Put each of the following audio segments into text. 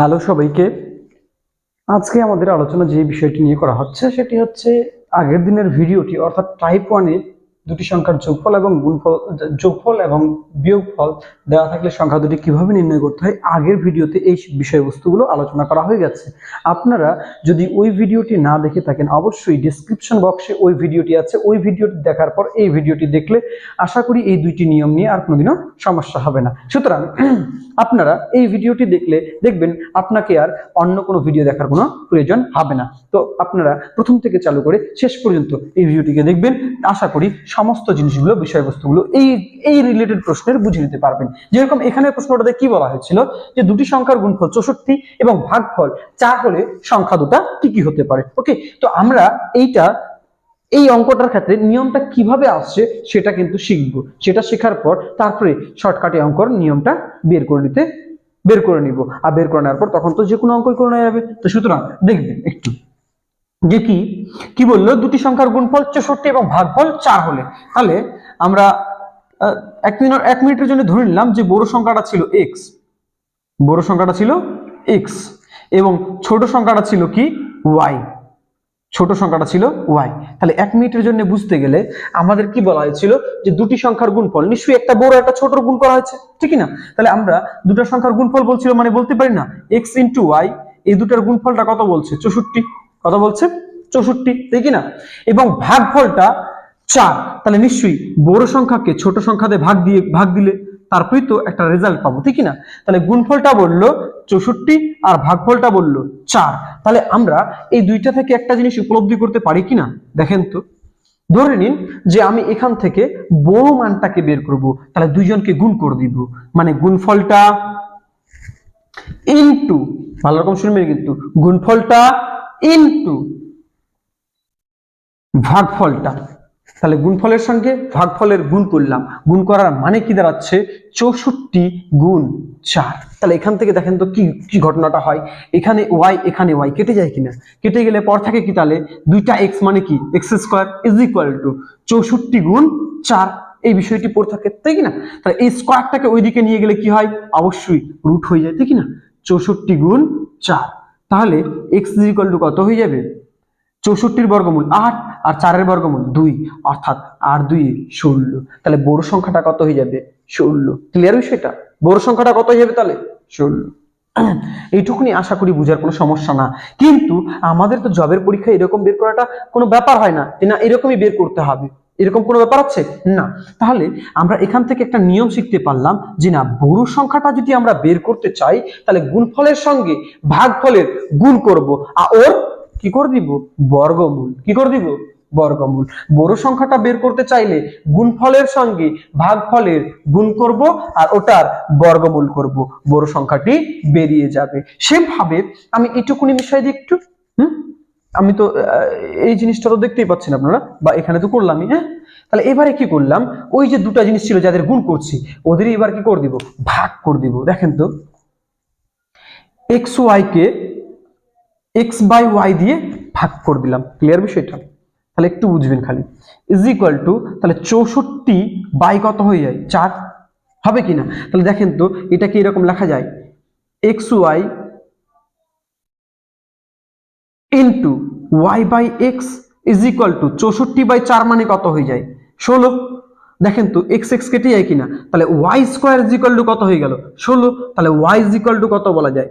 Hello সবাইকে। আজকে আমাদের আলোচনা যে বিষয়টি নিয়ে করা হচ্ছে, সেটি হচ্ছে আগের দিনের ভিডিওটি, অর্থাৎ টাইপ ওয়ানে দুটি সংখ্যার যোগফল এবং গুণফল, যোগফল এবং বিয়োগফল দেওয়া থাকলে সংখ্যা দুটি কীভাবে নির্ণয় করতে হয়, আগের ভিডিওতে এই বিষয়বস্তুগুলো আলোচনা করা হয়ে গেছে। আপনারা যদি ওই ভিডিওটি না দেখে থাকেন, অবশ্যই ডিসক্রিপশন বক্সে ওই ভিডিওটি আছে। ওই ভিডিওটি দেখার পর এই ভিডিওটি দেখলে আশা করি এই দুইটি নিয়ম নিয়ে আর কোনোদিনও সমস্যা হবে না। সুতরাং আপনারা এই ভিডিওটি দেখলে দেখবেন আপনাকে আর অন্য কোনো ভিডিও দেখার কোনো প্রয়োজন হবে না। তো আপনারা প্রথম থেকে চালু করে শেষ পর্যন্ত এই ভিডিওটিকে দেখবেন। আশা করি সমস্ত জিনিসগুলো, বিষয়বস্তুগুলো এই এই রিলেটেড প্রশ্নের বুঝে নিতে পারবেন। যেরকম এখানে প্রশ্নটাতে কি বলা হয়েছিল? যে দুটি সংখ্যার গুণফল চৌষট্টি এবং ভাগফল চার হলে সংখ্যা দুটা কি কি হতে পারে? ওকে তো আমরা এইটা, এই অঙ্কটার ক্ষেত্রে নিয়মটা কীভাবে আসছে সেটা কিন্তু শিখব। সেটা শেখার পর তারপরে শর্টকাটে অঙ্কর নিয়মটা বের করে নিতে, বের করে নিব। আর বের করে নেওয়ার পর তখন তো যে কোনো অঙ্কই করে নেওয়া যাবে। তো সুতরাং দেখবেন একটু। যে কি? কি বলল? দুটি সংখ্যার গুণফল চৌষট্টি এবং ভাগফল চার হলে। তাহলে আমরা এক মিনিট, এক মিনিটের জন্য ধরে নিলাম যে বড় সংখ্যাটা ছিল এক্স বড় সংখ্যাটা ছিল এক্স এবং ছোট সংখ্যাটা ছিল কি? ওয়াই ছোট সংখ্যাটা ছিল ওয়াই তাহলে এক মিনিটের জন্য বুঝতে গেলে আমাদের কি বলা হয়েছিল? যে দুটি সংখ্যার গুণফল, নিশ্চয়ই একটা বড় একটা ছোট গুণ করা হয়েছে। ঠিক না? তাহলে আমরা দুটো সংখ্যার গুণফল বলছিল মানে বলতে পারি না? এক্স ইন্টু ওয়াই এই দুটার গুণফলটা কত বলছে? চৌষট্টি। কত বলছে? চৌষট্টি ঠিক না এবং ভাগফলটা চার। তাহলে নিশ্চয়ই বড় সংখ্যাকে ছোট সংখ্যাতে ভাগ দিয়ে, ভাগ দিলে তারপরেই তো একটা রেজাল্ট পাবো ঠিক না তাহলে গুণফলটা বলল চৌষট্টি আর ভাগফলটা বলল চার। তাহলে আমরা এই দুইটা থেকে একটা জিনিস উপলব্ধি করতে পারি কিনা? দেখেন তো। ধরে নিন যে আমি এখান থেকে বড় মানটাকে বের করব, তাহলে দুইজনকে গুণ করে দিব। মানে গুণফলটা ইনটু ভালো রকম শুনবেন কিন্তু, গুণফলটা ইনটু ভাগফলটা। তাহলে গুণফলের সঙ্গে ভাগফলের গুণ করলাম। গুণ করার মানে কি দাঁড়াচ্ছে? চৌষট্টি গুণ চার। তাহলে এখান থেকে দেখেন তো কি কি ঘটনাটা হয়। এখানে ওয়াই এখানে ওয়াই কেটে যায় কিনা? কেটে গেলে পর থাকে কি তাহলে? দুইটা এক্স মানে কি? X square is equal to চৌষট্টি গুণ চার। এই বিষয়টি পড়ে থাকে, তাই কি না তাহলে এই স্কোয়ারটাকে ওইদিকে নিয়ে গেলে কি হয়? অবশ্যই রুট হয়ে যায়, তাই কি না চৌষট্টি গুণ চার। তাহলে এক্স ইজ টু কত হয়ে যাবে? চৌষট্টির বর্গমূল আট আর চারের বর্গমূল দুই, অর্থাৎ আর দুই ষোলো তাহলে বড় সংখ্যাটা কত হয়ে যাবে? ষোলো ক্লিয়ার বিষয়টা? বড় সংখ্যাটা কত হয়ে যাবে তাহলে? ষোলো এইটুকুনি আশা করি বুঝার কোনো সমস্যা না। কিন্তু আমাদের তো জবের পরীক্ষা এরকম বের করাটা কোনো ব্যাপার হয় না না এরকমই বের করতে হবে। এরকম কোনো ব্যাপার আছে? না। তাহলে আমরা এখান থেকে একটা নিয়ম শিখতে পারলাম যে না বড় সংখ্যাটা যদি আমরা বের করতে চাই, তাহলে গুণফলের সঙ্গে ভাগফলের গুণ করব। আর ওর কি করে দিব? বর্গমূল। কি করে দিব? বর্গমূল। বড় সংখ্যাটা বের করতে চাইলে গুণফলের সঙ্গে ভাগফলের গুণ করব আর ওটার বর্গমূল করব। বড় সংখ্যাটি বেরিয়ে যাবে। সেভাবে আমি এটুকুনি মিশাই দিই একটু, হুম? আমি তো এই জিনিসটা তো দেখতেই পাচ্ছেন আপনারা, বা এখানে তো করলামই হ্যাঁ? তাহলে এবারে কি করলাম? ওই যে দুটা জিনিস ছিল যাদের গুণ করছি ওদের এবার কি করে দিব? ভাগ করে দিব। দেখেন তো এক্স ওয়াই কে এক্স বাই ওয়াই দিয়ে ভাগ করে দিলাম। ক্লিয়ার বিষয়টা? তাহলে একটু বুঝবেন খালি। ইজ ইকুয়াল টু তাহলে চৌষট্টি বাই কত হয়ে যায়? চার। হবে কি না তাহলে দেখেন তো এটাকে এরকম লেখা যায়? X Y into Y by X is equal to চৌষট্টি বাই চার মানে কত হয়ে যায়? ষোলো। দেখেন তো এক্স এক্স কেটে যায় কিনা? তাহলে Y square is equal to কত হয়ে গেল? ষোলো। তাহলে ওয়াই ইজ ইকুয়াল টু কত বলা যায়?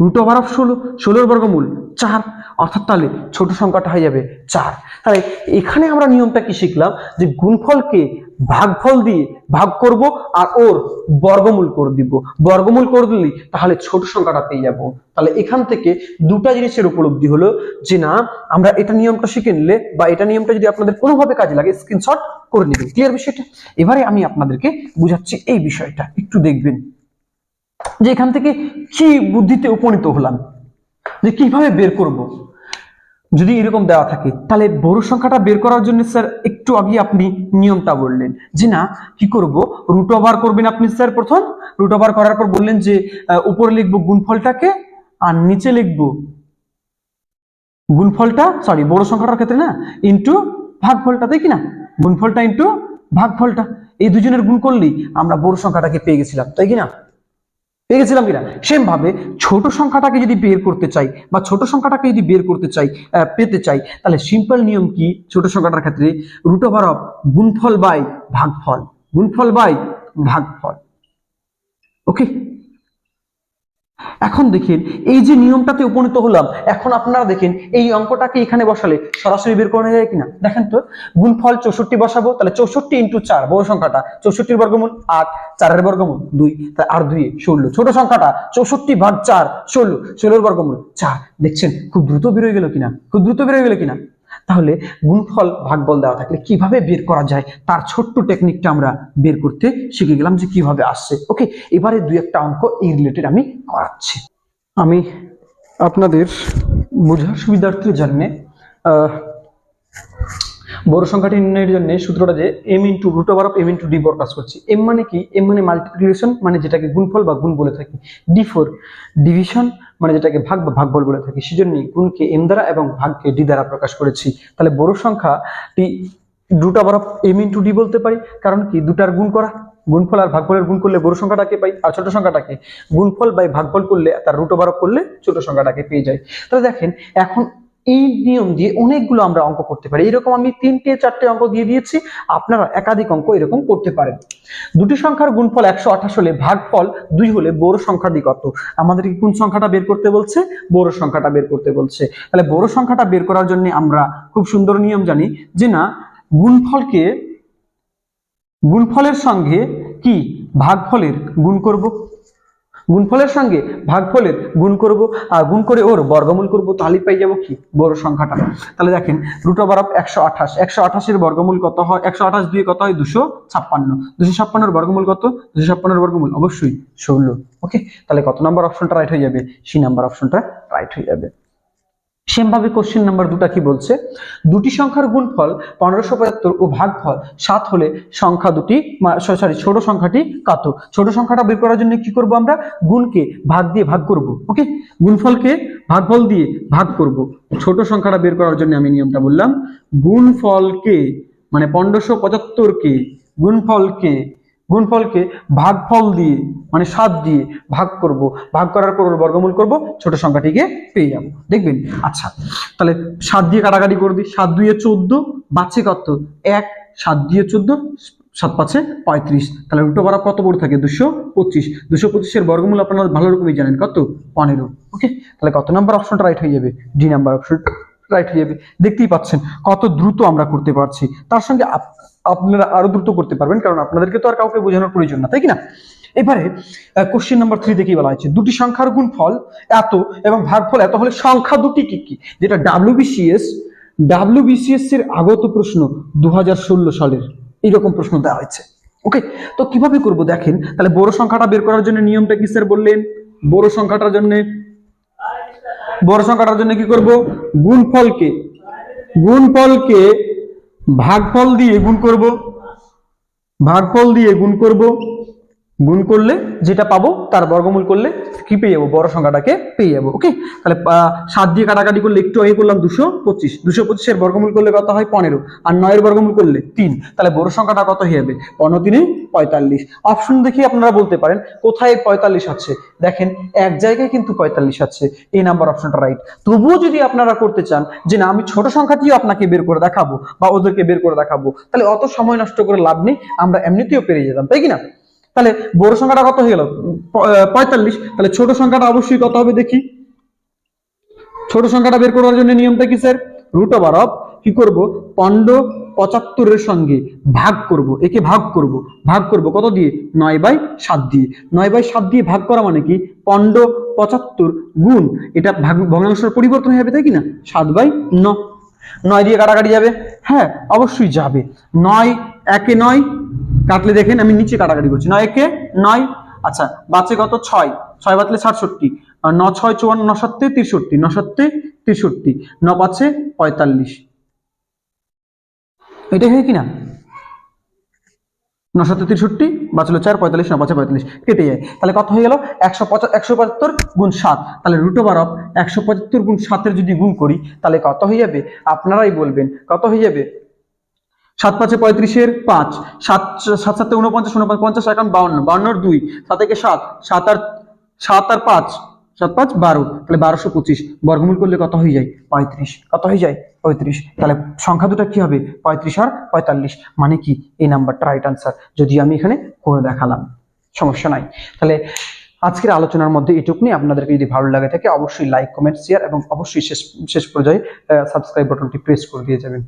রুট ওভার অফ ষোলো। ষোলোর বর্গমূল চার। অর্থাৎ তাহলে ছোট সংখ্যাটা হয়ে যাবে চার। তাহলে এখানে আমরা নিয়মটা কি শিখলাম? যে গুণফলকে ভাগফল দিয়ে ভাগ করব আর ওর বর্গমূল করে দিব। বর্গমূল করে দিলেই তাহলে ছোট সংখ্যাটা পেয়ে যাব। তাহলে এখান থেকে দুটা জিনিসের উপলব্ধি হলো যে না, আমরা এটা নিয়মটা শিখে নিলে বা এটা নিয়মটা যদি আপনাদের কোনোভাবে কাজে লাগে স্ক্রিনশট করে নেবেন ক্লিয়ার বিষয়টা? এবারে আমি আপনাদেরকে বুঝাচ্ছি এই বিষয়টা। একটু দেখবেন যে এখান থেকে কি বুদ্ধিতে উপনীত হলাম, যে কীভাবে বের করব। যদি এরকম দেওয়া থাকে, তাহলে বড় সংখ্যাটা বের করার জন্য স্যার একটু আগে আপনি নিয়মটা বললেন। যে না, কি করব? রুট ওভার করবেন আপনি স্যার প্রথম। রুট ওভার করার পর বললেন যে উপরে লিখব গুণফলটাকে আর নিচে লিখব গুণফলটা সরি বড় সংখ্যাটার ক্ষেত্রে না ইন্টু ভাগফলটা দেখি না? গুণফলটা ইন্টু ভাগফলটা। এই দুজনের গুণ করলেই আমরা বড় সংখ্যাটাকে পেয়ে গেছিলাম, তাই কি না? পেয়ে গেছিলাম কিনা? সেমভাবে ছোট সংখ্যাটাকে যদি বের করতে চাই বা ছোট সংখ্যাটাকে যদি বের করতে চাই পেতে চাই, তাহলে সিম্পল নিয়ম কি? ছোট সংখ্যাটার ক্ষেত্রে রুট ওভার অফ গুণফল বাই ভাগফল। গুণফল বাই ভাগফল। ওকে এখন দেখেন, এই যে নিয়মটাতে উপনীত হলাম, এখন আপনারা দেখেন, এই অঙ্কটাকে এখানে বসালে সরাসরি বের করা যায় কিনা? দেখেন তো, গুণফল চৌষট্টি বসাবো, তাহলে চৌষট্টি ইন্টু চার, বড় সংখ্যাটা চৌষট্টির বর্গমূল আট, চারের বর্গমূল দুই তাহলে আর দুই ষোলো। ছোট সংখ্যাটা চৌষট্টি ভাগ চার, ষোলো, ষোলোর বর্গমূল চার। দেখছেন, খুব দ্রুত বেরোয় গেল কিনা? খুব দ্রুত বেরোয় গেল কিনা? তাহলে গুণফল ভাগবল দেওয়া থাকলে কীভাবে বের করা যায়? তার ছোট্ট টেকনিকটা আমরা বের করতে শিখে গেলাম যে কীভাবে আসছে। ওকে, এবারে দুই একটা অঙ্ক এই রিলেটেড আমি করাচ্ছি। আমি আপনাদের বোঝার সুবিধার্থের জন্য বড় সংখ্যাটি নির্ণয়ের জন্য সূত্রটা যে M into root over of M into D বর কাজ করছি। এম মানে কি? এম মানে মাল্টিপ্লিকেশন মানে যেটাকে গুণফল বা গুণ বলে থাকি। ডি ফোর ডিভিশন মানে যেটাকে ভাগ বা ভাগফল বলে থাকি। সেজন্যই গুণকে এম দ্বারা এবং ভাগকে ডি দ্বারা প্রকাশ করেছি। তাহলে বড় সংখ্যাটি root over of M into D বলতে পারি। কারণ কি? দুটার গুণ করা। গুণফল আর ভাগফলের গুণ করলে বড় সংখ্যাটাকে পাই আর ছোট সংখ্যাটাকে। গুণফল বাই ভাগফল করলে তার রুট ওভার করলে ছোট সংখ্যাটাকে পেয়ে যাই। তাহলে দেখেন, এখন এই নিয়ম দিয়ে অনেকগুলো আমরা অঙ্ক করতে পারি। এরকম আমি তিনটে, চারটে অঙ্ক দিয়ে দিয়েছি। আপনারা একাধিক অঙ্ক এরকম করতে পারেন। দুটি সংখ্যার গুণফল একশো আঠাশ হলে ভাগফল দুই হলে বড় সংখ্যাটি কত? আমাদেরকে কোন সংখ্যাটা বের করতে বলছে? বড় সংখ্যাটা বের করতে বলছে। তাহলে বড় সংখ্যাটা বের করার জন্য আমরা খুব সুন্দর নিয়ম জানি যে না, গুণফলকে, গুণফলের সঙ্গে কি? ভাগফলের গুণ করব। গুণফলের সঙ্গে ভাগফলের গুণ করব, আর গুণ করে ওর বর্গমূল করব, তাহলে পাই যাব কি? বড় সংখ্যাটা। তাহলে দেখেন রুট ওভার অফ একশো আঠাশ। একশো আঠাশের বর্গমূল কত হয়? একশো আঠাশ দিয়ে কত হয়? দুশো ছাপ্পান্ন। দুশো ছাপ্পান্নর বর্গমূল কত? দুশো ছাপ্পান্নর বর্গমূল? অবশ্যই ষোলো। ওকে তাহলে কত নাম্বার অপশনটা রাইট হয়ে যাবে? সি নাম্বার অপশনটা রাইট হয়ে যাবে। সেম ভাবে কোশ্চেন নাম্বার দুটা কি বলছে? দুটি সংখ্যার গুণফল পনেরোশো পঁচাত্তর ও ভাগফল সাত হলে সংখ্যা দুটি সরি ছোট সংখ্যাটি কত? ছোট সংখ্যাটা বের করার জন্য কি করব আমরা? গুণকে ভাগ দিয়ে ভাগ করব ওকে গুণফলকে ভাগফল দিয়ে ভাগ করব। ছোট সংখ্যাটা বের করার জন্য আমি নিয়মটা বললাম। গুণফলকে মানে পনেরোশো পঁচাত্তরকে, গুণফলকে গুণফলকে ভাগফল দিয়ে মানে সাত দিয়ে ভাগ করব। ভাগ করার পর বর্গমূল করব, ছোট সংখ্যাটিকে পেয়ে যাব। দেখবেন? আচ্ছা তাহলে সাত দিয়ে কাটাকাটি করে দিই। সাত দুইয়ে চোদ্দ বাচ্চে কত? এক, সাত দিয়ে চোদ্দ, সাত পাঁচে পঁয়ত্রিশ। তাহলে রুটো বাড়া কত বড় থাকে? দুশো পঁচিশ। দুশো পঁচিশের বর্গমূল আপনারা ভালো রকমই জানেন। কত? পনেরো। ওকে? তাহলে কত নাম্বার অপশনটা রাইট হয়ে যাবে? ডি নাম্বার অপশন রাইট হয়ে যাবে। দেখতেই পাচ্ছেন কত দ্রুত আমরা করতে পারছি। তার সঙ্গে আপ- আপনারা আরও দ্রুত করতে পারবেন, কারণ আপনাদেরকে তো আর কাউকে বোঝানোর প্রয়োজন না, তাই না? এবারে কোশ্চেন নাম্বার থ্রি কি বলা হয়েছে, দুটি সংখ্যার গুণফল এত এবং ভাগফল এত হলে সংখ্যা দুটি কি কি? যেটা ডাব্লিউবিসিএস ডাব্লিউবিসিএস এর আগত প্রশ্ন দু হাজার ষোলো সালের, এইরকম প্রশ্ন দেওয়া হয়েছে। ওকে তো কীভাবে করব? দেখেন, তাহলে বড় সংখ্যাটা বের করার জন্য নিয়মটা কি স্যার বললেন? বড় সংখ্যাটার জন্য বড় সংখ্যাটার জন্য কি করব? গুণফলকে গুণফলকে ভাগফল দিয়ে গুণ করব। ভাগফল দিয়ে গুণ করব। গুণ করলে যেটা পাবো, তার বর্গমূল করলে কি পেয়ে যাব? বড় সংখ্যাটাকে পেয়ে যাব ওকে তাহলে সাত দিয়ে কাটাকাটি করলে একটু আগে করলাম দুশো পঁচিশ। দুশো পঁচিশের বর্গমূল করলে কত হয়? পনেরো। আর নয়ের বর্গমূল করলে তিন। তাহলে বড় সংখ্যাটা কত হয়ে যাবে? পনেরো তিনে পঁয়তাল্লিশ। অপশন দেখি আপনারা বলতে পারেন, কোথায় পঁয়তাল্লিশ আছে? দেখেন, এক জায়গায় কিন্তু পঁয়তাল্লিশ আছে। এই নাম্বার অপশনটা রাইট তবুও যদি আপনারা করতে চান যে, না, আমি ছোট সংখ্যাটিও আপনাকে বের করে দেখাবো বা ওদেরকে বের করে দেখাবো, তাহলে অত সময় নষ্ট করে লাভ নেই। আমরা এমনিতেও পেরে যেতাম, তাই কি না? তাহলে বড় সংখ্যাটা কত হয়ে গেল? পঁয়তাল্লিশ। তাহলে ছোট সংখ্যাটা অবশ্যই কত হবে দেখি। ছোট সংখ্যাটা বের করার জন্য নিয়মটা কি স্যার? রুট ওভার অফ কি করব? পনেরো পঁচাত্তরের সঙ্গে ভাগ করব। একে ভাগ করব। ভাগ করব কত দিয়ে? নয় বাই সাত দিয়ে। নয় বাই সাত দিয়ে ভাগ করা মানে কি? পনেরো পঁচাত্তর গুণ। এটা ভাগ ভগ্নাংশের পরিবর্তন যাবে, তাই কি না? সাত বাই ন। নয় দিয়ে কাটাকাটি যাবে? হ্যাঁ অবশ্যই যাবে। নয় একে নয় কাটলে দেখেন আমি নিচে কাটাকাটি করছি। নয় একে? নয়। আচ্ছা বাচ্চা কত? ছয়। ছয় বাতলে সাতষট্টি। ন ছয় চুয়ান্ন, ন সত্তে তিরষট্টি। ন সত্তে তিরষট্টি। ন পাঁচে পঁয়তাল্লিশ। এটাই হয় কিনা? ন সত্তে তিরষট্টি, বাঁচলো চার, পঁয়তাল্লিশ, ন পাঁচে পঁয়তাল্লিশ। কেটে যায়। তাহলে কত হয়ে গেল? একশো পঁচা, একশো পঁচাত্তর গুণ সাত। তাহলে রুট ওভার অফ একশো পঁচাত্তর গুণ সাতের যদি গুণ করি, তাহলে কত হয়ে যাবে? আপনারাই বলবেন, কত হয়ে যাবে? সাত পাঁচে পঁয়ত্রিশের পাঁচ, সাত সাত সাতে উনপঞ্চাশ পঞ্চাশ একান্ন, বাউন্ন বাউন্নর দুই, সাত একে সাত সাত আর সাত আর পাঁচ, সাত পাঁচ বারো, তাহলে বারোশো পঁচিশ। বর্গমূল করলে কত হয়ে যায়? পঁয়ত্রিশ। কত হয়ে যায়? পঁয়ত্রিশ। তাহলে সংখ্যা দুটা কি হবে? পঁয়ত্রিশ আর পঁয়তাল্লিশ। মানে কি? এই নাম্বারটা রাইট আনসার যদি আমি এখানে করে দেখালাম। সমস্যা নাই। তাহলে আজকের আলোচনার মধ্যে এটুকু নিয়ে আপনাদেরকে যদি ভালো লাগে থাকে, অবশ্যই লাইক কমেন্ট শেয়ার এবং অবশ্যই শেষ শেষ পর্যায়ে সাবস্ক্রাইব বাটনটি প্রেস করে দিয়ে যাবেন।